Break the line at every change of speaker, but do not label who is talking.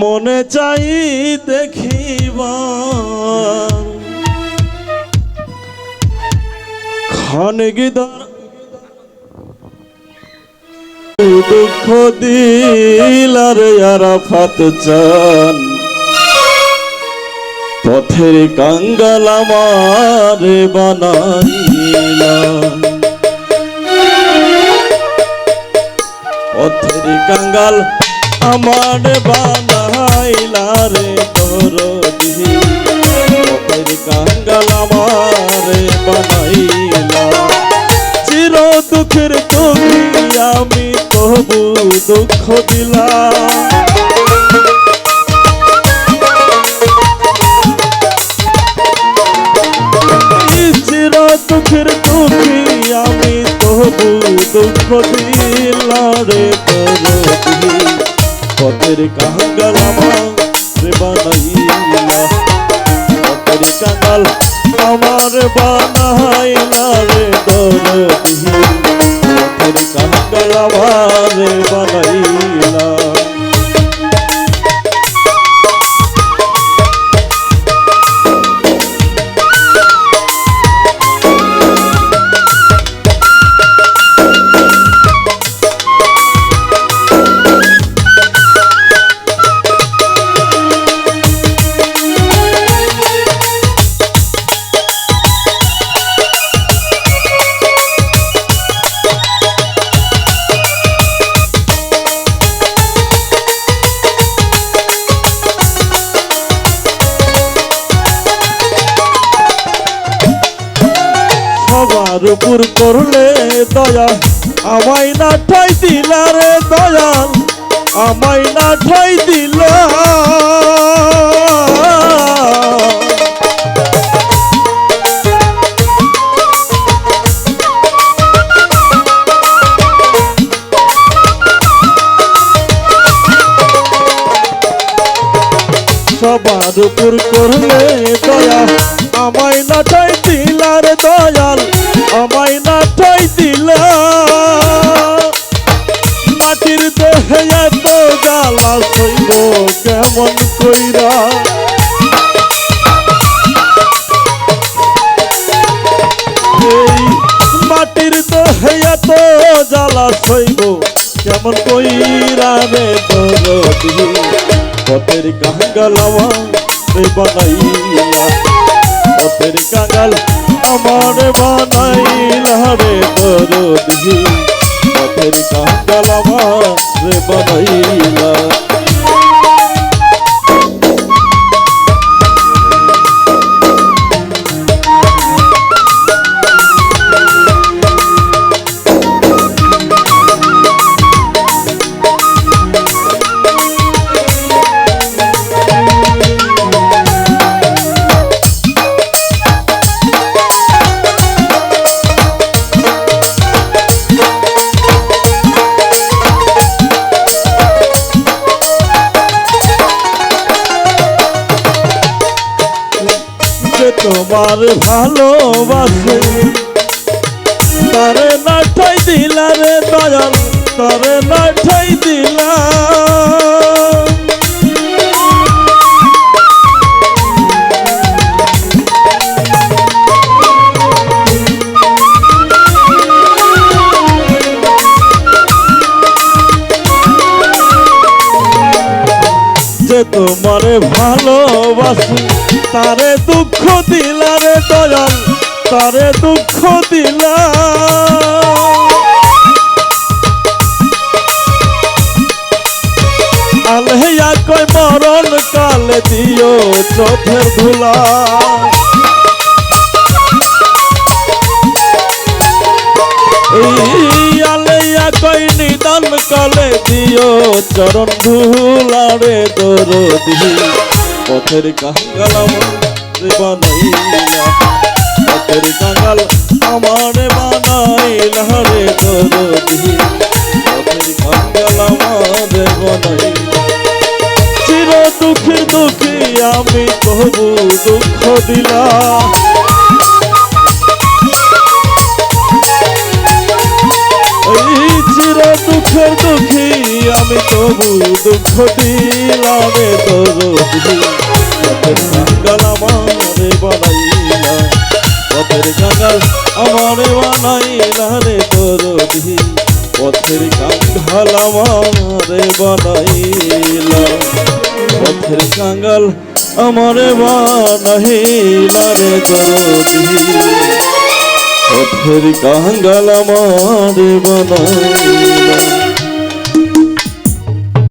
মনে চাই দেখিবার খানগিদার দুঃখ দিলার আরাফাত চান পথের কাঙ্গাল আমার বানাইলাম পথের কাঙ্গাল আমার বানাইলা রে তোর কাঙ্গাল আমার বানাইলা। চির দুঃখের তুমি আমি তবু দুঃখ দিলাম দুঃখের আমি তবু দুঃখ দিলারে পথের কাঙ্গাল আমার বানাইলা পথের কাঙ্গাল আমার বানাইলা রে দরদি পথের কাঙ্গাল আমার বানাইলা সবার উপর করলে দয়া আমায় না ঠাই দিলা রে দয়াল। আমায় না ঠাই দিলা। সবার উপর করলে দয়া আমায় না ঠাই জ্বালা সইব কেমন কইরা রে দরদি? পথের কাঙ্গাল আমার বানাইলা। পথের কাঙ্গাল আমার বানাইলা রে দরদি। পথের কাঙ্গাল আমার বানাইলা। তোমার ভালোবাসে। তারে না ঠাই দিলা দয়াল তারে না ঠাই দিলা তোমারে ভালোবাসে। তারে দুঃখ দিলা রে দয়াল, তারে দুঃখ দিলা। আলহিয়া কই মরণ কালে দিও চোখের ধুলা। আলহিয়া কই নিদান কালে দিও চরণ ধুলারে দরদি। পথের কাঙ্গাল আমার বানাইলা পথের কাঙ্গাল আমার বানাইলা রে দরদি। পথের কাঙ্গাল আমার বানাইলা চির দুঃখী দুঃখী আমি কবু দুঃখ দিলা। চির চির দুঃখের দুঃখী, আমি তবু দুঃখ দিলামে পথের কাঙ্গাল আমারে বানাইলা, পথের কাঙ্গাল আমারে বানাইলা রে দরদি পথের কাঙ্গাল আমারে বানাইলা, পথের কাঙ্গাল আমারে বানাইলা রে দরদি পথের কাঙ্গাল আমারে বানাইলা।